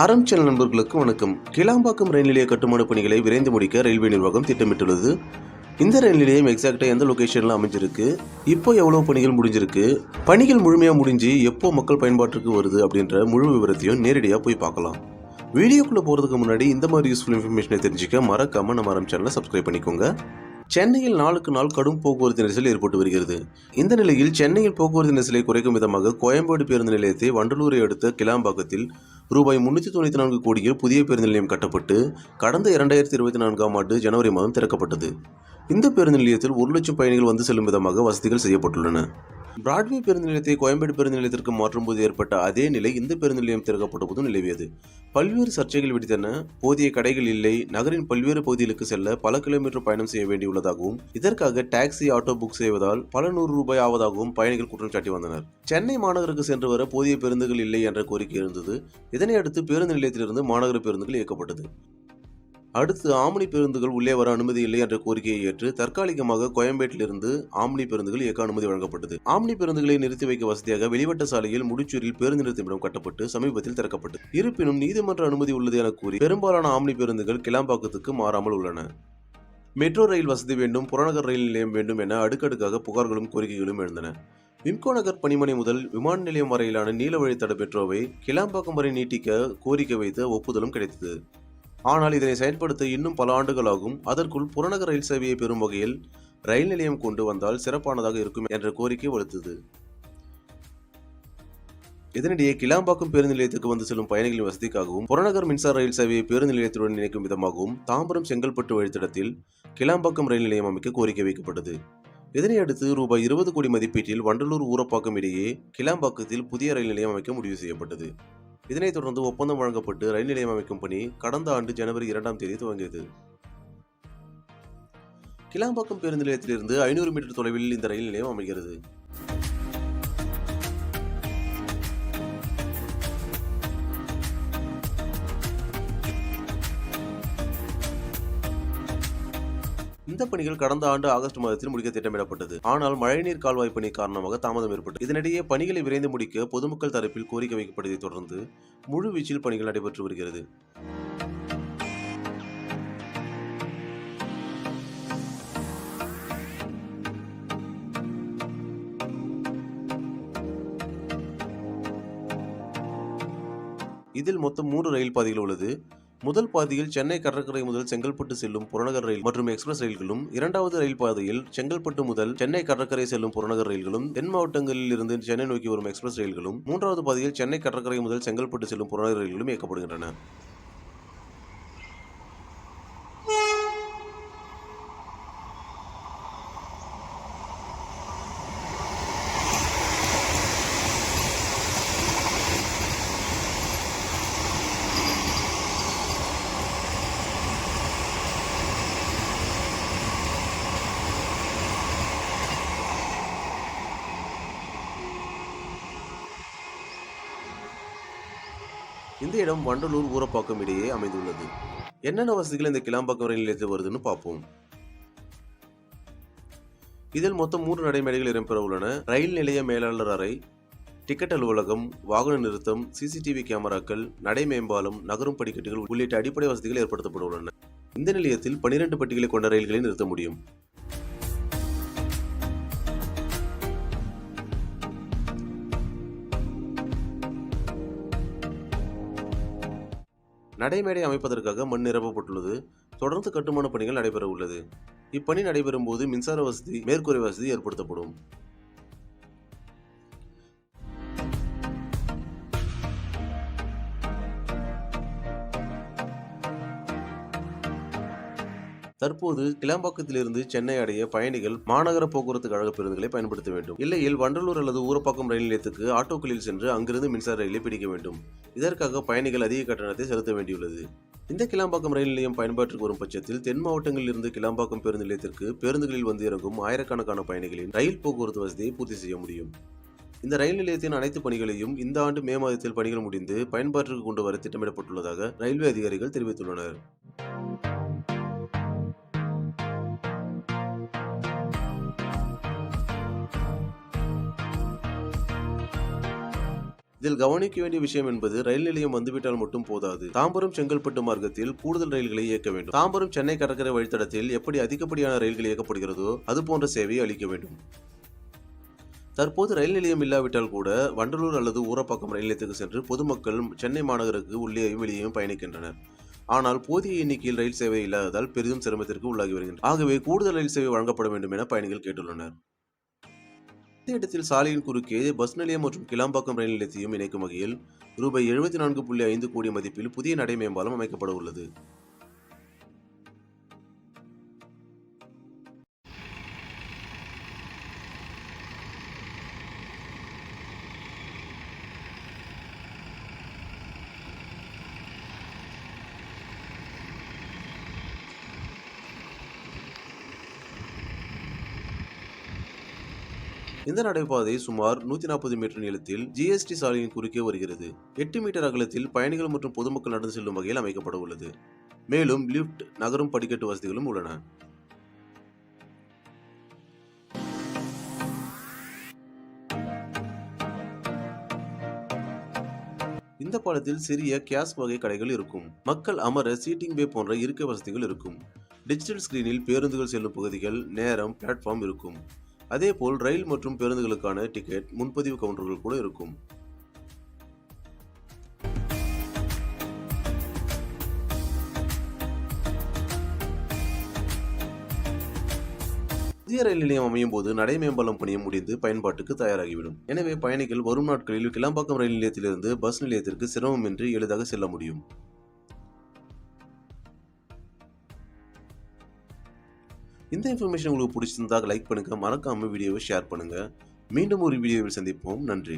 அறம் சேனல் நண்பர்களுக்கு வணக்கம். கிளாம்பாக்கம் ரயில் நிலைய கட்டுமான பணிகளை விரைந்து முடிக்க ரயில்வே நிர்வாகம் திட்டமிட்டுள்ளது. இந்த ரயில் நிலையம் எக்ஸாக்டாக எந்த லொகேஷனில் அமைஞ்சிருக்கு? இப்போ எவ்வளோ பணிகள் முடிஞ்சிருக்கு? பணிகள் முழுமையாக முடிஞ்சு எப்போ மக்கள் பயன்பாட்டுக்கு வருது அப்படின்ற முழு விவரத்தையும் நேரடியாக போய் பார்க்கலாம். வீடியோக்குள்ளே போகிறதுக்கு முன்னாடி இந்த மாதிரி யூஸ்ஃபுல் இன்ஃபர்மேஷனை தெரிஞ்சுக்க மறக்காமல் நம்ம அறம் சேனலை சப்ஸ்கிரைப் பண்ணிக்கோங்க. சென்னையில் நாளுக்கு நாள் கடும் போக்குவரத்து நெரிசல் ஏற்பட்டு வருகிறது. இந்த நிலையில் சென்னையில் போக்குவரத்து நெரிசலை குறைக்கும் விதமாக கோயம்பேடு பேருந்து நிலையத்தை வண்டலூரை அடுத்த கிளாம்பாக்கத்தில் ரூபாய் முன்னூற்றி தொண்ணூற்றி நான்கு கோடியில் புதிய பேருந்து நிலையம் கட்டப்பட்டு கடந்த இரண்டாயிரத்தி இருபத்தி நான்காம் ஆண்டு ஜனவரி மாதம் திறக்கப்பட்டது. இந்த பேருந்து நிலையத்தில் ஒரு லட்சம் பயணிகள் வந்து செல்லும் விதமாக வசதிகள் செய்யப்பட்டுள்ளன. பிராட்வே பேருந்து நிலையத்தை கோயம்பேடு பேருந்து நிலையத்திற்கு மாற்றும்போது ஏற்பட்ட அதே நிலை இந்த பேருந்து நிலையம் திறக்கப்பட்ட போதும் நிலவியது. பல்வேறு சர்ச்சைகள் வெடித்தன. போதிய கடைகள் இல்லை. நகரின் பல்வேறு பகுதிகளுக்கு செல்ல பல கிலோமீட்டர் பயணம் செய்ய வேண்டியுள்ளதாகவும் இதற்காக டாக்ஸி ஆட்டோ புக் செய்வதால் பல நூறு ரூபாய் ஆவதாகவும் பயணிகள் குற்றம் சாட்டி வந்தனர். சென்னை மாநகருக்கு சென்று வர போதிய பேருந்துகள் இல்லை என்ற கோரிக்கை இருந்தது. இதனை அடுத்து பேருந்து நிலையத்திலிருந்து மாநகர பேருந்துகள் இயக்கப்பட்டது. அடுத்து ஆம்னி பேருந்துகள் உள்ளே வர அனுமதி இல்லை என்ற கோரிக்கையை ஏற்று தற்காலிகமாக கோயம்பேட்டிலிருந்து ஆம்னி பேருந்துகள் இயக்க அனுமதி வழங்கப்பட்டது. ஆம்னி பேருந்துகளை நிறுத்தி வைக்க வசதியாக வெளிவட்ட சாலையில் முடிச்சூரில் பேருந்து நிறுத்தமிடம் கட்டப்பட்டு சமீபத்தில் திறக்கப்பட்டது. இருப்பினும் நீதிமன்ற அனுமதி உள்ளது என கூறி பெரும்பாலான ஆம்னி பேருந்துகள் கிளாம்பாக்கத்துக்கு மாறாமல் உள்ளன. மெட்ரோ ரயில் வசதி வேண்டும் புறநகர் ரயில் நிலையம் வேண்டும் என அடுக்கடுக்காக புகார்களும் கோரிக்கைகளும் எழுந்தன. விம்கோ நகர் பணிமனை முதல் விமான நிலையம் வரையிலான நீல வழித்தட மெட்ரோவை கிளாம்பாக்கம் வரை நீட்டிக்க கோரிக்கை வைத்த ஒப்புதலும் கிடைத்தது. ஆனால் இதனை செயல்படுத்த இன்னும் பல ஆண்டுகளாகும். அதற்குள் புறநகர் ரயில் சேவையை பெறும் வகையில் ரயில் நிலையம் கொண்டு வந்தால் சிறப்பானதாக இருக்கும் என்ற கோரிக்கை வலுத்தது. இதனிடையே கிளாம்பாக்கம் பேருந்து நிலையத்துக்கு வந்து செல்லும் பயணிகளின் வசதிக்காகவும் புறநகர் மின்சார ரயில் சேவையை பேருந்து நிலையத்துடன் இணைக்கும் விதமாகவும் தாம்பரம் செங்கல்பட்டு வழித்தடத்தில் கிளாம்பாக்கம் ரயில் நிலையம் அமைக்க கோரிக்கை வைக்கப்பட்டது. இதனையடுத்து ரூபாய் இருபது கோடி மதிப்பீட்டில் வண்டலூர் ஊரப்பாக்கம் இடையே கிளாம்பாக்கத்தில் புதிய ரயில் நிலையம் அமைக்க முடிவு செய்யப்பட்டது. இதனைத் தொடர்ந்து ஒப்பந்தம் வழங்கப்பட்டு ரயில் நிலையம் அமைக்கும் பணி கடந்த ஆண்டு ஜனவரி இரண்டாம் தேதி துவங்கியது. கிளாம்பாக்கம் பேருந்து நிலையத்திலிருந்து ஐநூறு மீட்டர் தொலைவில் இந்த ரயில் நிலையம் அமைகிறது. இந்த பணிகள் கடந்த ஆண்டு ஆகஸ்ட் மாதத்தில் முடிக்க திட்டமிடப்பட்டது. ஆனால் மழைநீர் கால்வாய் பணி காரணமாக தாமதம் ஏற்பட்டது. இதனிடையே பணிகளை விரைந்து முடிக்க பொதுமக்கள் தரப்பில் கோரிக்கை வைக்கப்பட்டதை தொடர்ந்து முழுவீச்சில் பணிகள் நடைபெற்று வருகிறது. இதில் மொத்தம் மூன்று ரயில் பாதைகள் உள்ளது. முதல் பாதையில் சென்னை கடற்கரை முதல் செங்கல்பட்டு செல்லும் புறநகர் ரயில் மற்றும் எக்ஸ்பிரஸ் ரயில்களும் இரண்டாவது ரயில் பாதையில் செங்கல்பட்டு முதல் சென்னை கடற்கரை செல்லும் புறநகர் ரயில்களும் தென் மாவட்டங்களில் இருந்து சென்னை நோக்கி வரும் எக்ஸ்பிரஸ் ரயில்களும் மூன்றாவது பாதையில் சென்னை கடற்கரை முதல் செங்கல்பட்டு செல்லும் புறநகர் ரயில்களும் இயக்கப்படுகின்றன. இந்த இடம் வண்டலூர் ஊரப்பாக்கம் இடையே அமைந்துள்ளது. என்னென்ன வசதிகள் இந்த கிளாம்பாக்கம் ரயில் நிலையத்தில் வருதுன்னு பார்ப்போம். இதில் மொத்தம் மூன்று நடைமேடைகள் இடம்பெற உள்ளன. ரயில் நிலைய மேலாளர் அறை டிக்கெட் அலுவலகம் வாகன நிறுத்தம் சிசிடிவி கேமராக்கள் நடை மேம்பாலம் நகரும் படிக்கட்டுகள் உள்ளிட்ட அடிப்படை வசதிகள் ஏற்படுத்தப்பட உள்ளன. இந்த நிலையத்தில் 12 பெட்டிகளை கொண்ட ரயில்களை நிறுத்த முடியும். நடைமேடை அமைப்பதற்காக மண் நிரப்பப்பட்டுள்ளது. தொடர்ந்து கட்டுமான பணிகள் நடைபெற உள்ளது இப்பணி நடைபெறும் போது மின்சார வசதி மேற்கூரை வசதி ஏற்படுத்தப்படும். தற்போது கிளம்பாக்கத்திலிருந்து சென்னை அடைய பயணிகள் மாநகர போக்குவரத்து கழக பேருந்துகளை பயன்படுத்த வேண்டும். இல்லையில் வண்டலூர் அல்லது ஊரப்பாக்கம் ரயில் நிலையத்துக்கு ஆட்டோக்களில் சென்று அங்கிருந்து மின்சார ரயிலை பிடிக்க வேண்டும். இதற்காக பயணிகள் அதிக கட்டணத்தை செலுத்த வேண்டியுள்ளது. இந்த கிளாம்பாக்கம் ரயில் நிலையம் பயன்பாட்டிற்கு வரும் பட்சத்தில் தென் மாவட்டங்களில் இருந்து கிளாம்பாக்கம் பேருந்து நிலையத்திற்கு பேருந்துகளில் வந்து இறங்கும் ஆயிரக்கணக்கான பயணிகளின் ரயில் போக்குவரத்து வசதியை பூர்த்தி செய்ய முடியும். இந்த ரயில் நிலையத்தின் அனைத்து பணிகளையும் இந்த ஆண்டு மே மாதத்தில் பணிகள் முடிந்து பயன்பாட்டிற்கு கொண்டு வர திட்டமிடப்பட்டுள்ளதாக ரயில்வே அதிகாரிகள் தெரிவித்துள்ளனர். இதில் கவனிக்க வேண்டிய விஷயம் என்பது ரயில் நிலையம் வந்துவிட்டால் மட்டும் போதாது. தாம்பரம் செங்கல்பட்டு மார்க்கத்தில் கூடுதல் ரயில்களை இயக்க வேண்டும். தாம்பரம் சென்னை கடற்கரை வழித்தடத்தில் எப்படி அதிகப்படியான ரயில்கள் இயக்கப்படுகிறதோ அது போன்ற சேவையை அளிக்க வேண்டும். தற்போது ரயில் நிலையம் இல்லாவிட்டால் கூட வண்டலூர் அல்லது ஊரப்பாக்கம் ரயில் நிலையத்துக்கு சென்று பொதுமக்கள் சென்னை மாநகருக்கு உள்ளேயும் வெளியேயும் பயணிக்கின்றனர். ஆனால் போதிய எண்ணிக்கையில் ரயில் சேவை இல்லாததால் பெரிதும் சிரமத்திற்கு உள்ளாகி வருகின்றனர். ஆகவே கூடுதல் ரயில் சேவை வழங்கப்பட வேண்டும் என பயணிகள் கேட்டுள்ளனர். இந்த இடத்தில் சாலையின் குறுக்கே பஸ் நிலையம் மற்றும் கிளாம்பாக்கம் ரயில் நிலையத்தையும் இணைக்கும் வகையில் ரூபாய் எழுபத்தி நான்கு புள்ளி ஐந்து கோடி மதிப்பில் புதிய நடை மேம்பாலம் அமைக்கப்பட உள்ளது. இந்த நடைபாதை சுமார் நூத்தி நாற்பது மீட்டர் நீளத்தில் ஜிஎஸ்டி சாலையின் குறுக்கே வருகிறது. எட்டு மீட்டர் அகலத்தில் பயணிகள் மற்றும் பொதுமக்கள் நடந்து செல்லும் வகையில் அமைக்கப்பட உள்ளது. மேலும் லிஃப்ட் நகரும் படிக்கட்டு வசதிகளும் உள்ளன. இந்த பாலத்தில் சிறிய கேஸ் வகை கடைகள் இருக்கும். மக்கள் அமர சீட்டிங் வே போன்ற இருக்கை வசதிகள் இருக்கும். டிஜிட்டல் ஸ்கிரீனில் பேருந்துகள் செல்லும் பகுதிகள் நேரம் பிளாட்ஃபார்ம் இருக்கும். அதேபோல் ரயில் மற்றும் பேருந்துகளுக்கான டிக்கெட் முன்பதிவு கவுண்டர்கள் கூட இருக்கும். புதிய ரயில் நிலையம் அமையும் போது நடை மேம்பாலம் பணியும் முடிந்து பயன்பாட்டுக்கு தயாராகிவிடும். எனவே பயணிகள் வரும் நாட்களில் கிளம்பாக்கம் ரயில் நிலையத்திலிருந்து பஸ் நிலையத்திற்கு சிரமமின்றி எளிதாக செல்ல முடியும். இந்த இன்ஃபர்மேஷன் உங்களுக்கு பிடிச்சிருந்தா லைக் பண்ணுங்கள் மறக்காம வீடியோவை ஷேர் பண்ணுங்கள் மீண்டும் ஒரு வீடியோவில் சந்திப்போம். நன்றி.